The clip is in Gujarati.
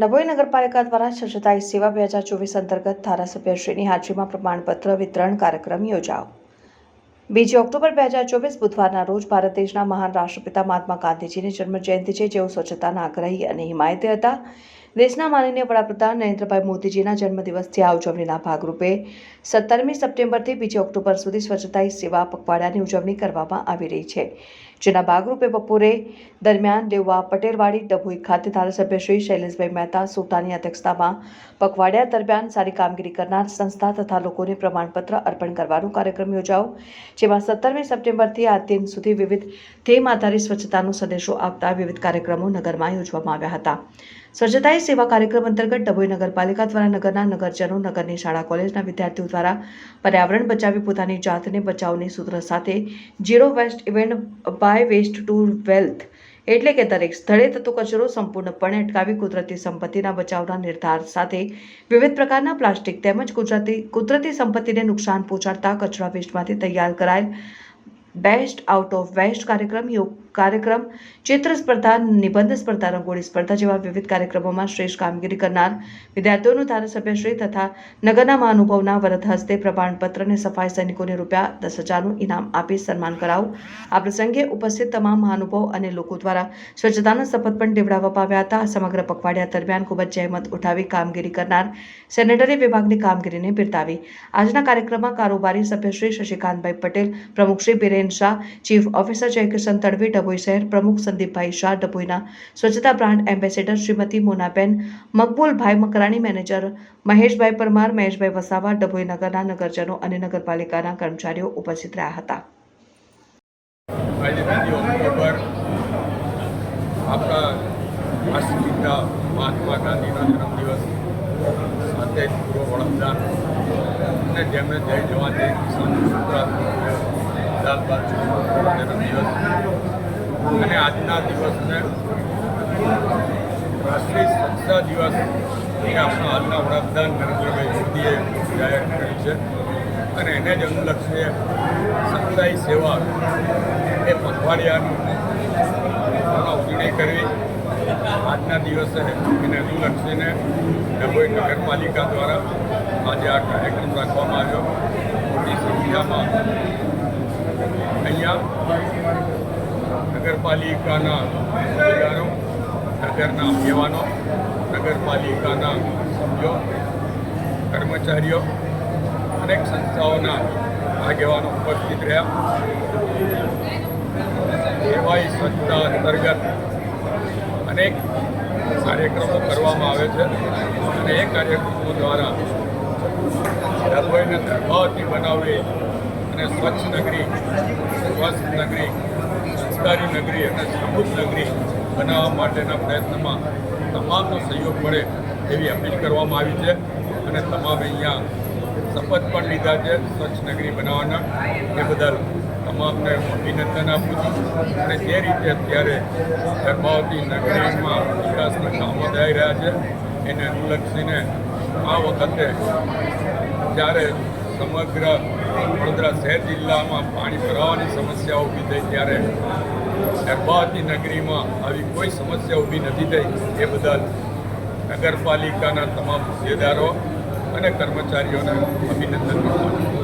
ડભોઈ નગરપાલિકા દ્વારા સ્વચ્છતા સેવા બે હજાર ચોવીસ અંતર્ગત ધારાસભ્યશ્રીની હાજરીમાં પ્રમાણપત્ર વિતરણ કાર્યક્રમ યોજાયો. બીજી ઓક્ટોબર બે હજાર ચોવીસ બુધવારના રોજ ભારત દેશના મહાન રાષ્ટ્રપિતા મહાત્મા ગાંધીજીની જન્મ જયંતિ છે. જેઓ સ્વચ્છતાના આગ્રહી અને હિમાયતી હતા. દેશના માનનીય વડાપ્રધાન નરેન્દ્રભાઈ મોદીજીના જન્મદિવસથી આ ઉજવણીના ભાગરૂપે સત્તરમી સપ્ટેમ્બરથી બીજી ઓક્ટોબર સુધી સ્વચ્છતા સેવા પખવાડિયાની ઉજવણી કરવામાં આવી રહી છે. જેના ભાગરૂપે બપોરે દરમિયાન દેવવા પટેલવાડી ડભોઈ ખાતે ધારાસભ્ય શ્રી શૈલેષભાઈ મહેતા સોટાની અધ્યક્ષતામાં પખવાડિયા દરમિયાન સારી કામગીરી કરનાર સંસ્થા તથા લોકોને પ્રમાણપત્ર અર્પણ કરવાનો કાર્યક્રમ યોજાયો, જેમાં સત્તરમી સપ્ટેમ્બરથી આ દિન સુધી વિવિધ થેમ આધારિત સ્વચ્છતાનો સંદેશો આપતા વિવિધ કાર્યક્રમો નગરમાં યોજવામાં આવ્યા હતા. સ્વચ્છતા સેવા કાર્યક્રમ અંતર્ગત ડભોઈ નગરપાલિકા દ્વારા નગરના નગરજનો, નગરની શાળા કોલેજના વિદ્યાર્થીઓ દ્વારા પર્યાવરણ બચાવી પોતાની જાતને બચાવની સૂત્ર સાથે zero waste event by waste to wealth એટલે કે દરેક સ્થળે થતો કચરો સંપૂર્ણપણે અટકાવી કુદરતી સંપત્તિના બચાવના નિર્ધાર સાથે વિવિધ પ્રકારના પ્લાસ્ટિક તેમજ કુદરતી કુદરતી સંપત્તિને નુકસાન પહોંચાડતા કચરા વેસ્ટમાંથી તૈયાર કરાયેલ બેસ્ટ આઉટ ઓફ વેસ્ટ કાર્યક્રમ, યોગ કાર્યક્રમ, ચિત્ર સ્પર્ધા, નિબંધ સ્પર્ધા, રંગોળી સ્પર્ધા જેવા વિવિધ કાર્યક્રમોમાં શ્રેષ્ઠ કામગીરી કરનાર વિદ્યાર્થીઓનું ધારાસભ્યશ્રી તથા નગરના મહાનુભાવના વરદ હસ્તે પ્રમાણપત્ર અને સફાઈ સૈનિકોને રૂપિયા દસ હજારનું ઇનામ આપી સન્માન કરાવું. આ પ્રસંગે ઉપસ્થિત તમામ મહાનુભાવ અને લોકો દ્વારા સ્વચ્છતાના શપથ પણ લેવડાવવામાં આવ્યા હતા. સમગ્ર પખવાડિયા દરમિયાન ખૂબ જ જહેમત ઉઠાવી કામગીરી કરનાર સેનેટરી વિભાગની કામગીરીને બિરદાવી. આજના કાર્યક્રમમાં કારોબારી સભ્યશ્રી શશિકાંતભાઈ પટેલ, પ્રમુખ શ્રી બિરેન શાહ, ચીફ ઓફિસર જયકિશન તડવી, ડભોઈ શહેર પ્રમુખ સંદીપભાઈ શાહ, ડભોઈના સ્વચ્છતા brand ambassador Shrimati Monaben, Maqboolbhai Makrani manager Maheshbhai Parmar, Maheshbhai Vasava Dabhoi નગરના નગરજનો અને નગરપાલિકાના કર્મચારીઓ ઉપસ્થિત રહ્યા હતા. આપણા જય જવાન જય કિસાન સૂત્ર બહાદુર જન્મદિવસ અને આજના દિવસને રાષ્ટ્રીય સ્વચ્છતા દિવસ એ આપણા હાલના વડાપ્રધાન નરેન્દ્રભાઈ મોદીએ જાહેર કરી છે. અને એને જ અનુલક્ષીએ સચ્ચાઈ સેવા એ પખવાડિયાનું ઉજવણી કરવી આજના દિવસે એને અનુલક્ષીને ડભોઈ નગરપાલિકા દ્વારા આજે આ કાર્યક્રમ રાખવામાં આવ્યો. મોટી સંખ્યામાં અહીંયા નગરપાલિકાના હોદ્દેદારો નગરના આગેવાનો નગરપાલિકાના કર્મચારીઓ અનેક સંસ્થાઓના આગેવાનો ઉપસ્થિત રહ્યા સેવાઈ સંસ્થા અંતર્ગત અનેક કાર્યક્રમો કરવામાં આવે છે અને એ કાર્યક્રમો દ્વારા ડભોઈને દર્ભાવતી બનાવવી અને સ્વચ્છ નગરી, સ્વસ્થ નગરી, સંસ્કારી નગરી અને સમૃદ્ધ નગરી બનાવવા માટેના પ્રયત્નમાં તમામનો સહયોગ મળે એવી અપીલ કરવામાં આવી છે. અને તમામ અહીંયા શપથ પણ લીધા છે સ્વચ્છ નગરી બનાવવાના. એ બદલ તમામને અભિનંદન આપું છું. અને જે રીતે અત્યારે ધર્માવતી નગરીમાં વિકાસના કામો થઈ રહ્યા છે, એને અનુલક્ષીને આ વખતે જ્યારે સમગ્ર વડોદરા શહેર જિલ્લામાં પાણી ભરાવાની સમસ્યા ઊભી થઈ ત્યારે અરબાવતી નગરીમાં આવી કોઈ સમસ્યા ઊભી નથી થઈ. એ બદલ નગરપાલિકાના તમામ હોદ્દેદારો અને કર્મચારીઓને અભિનંદન છું.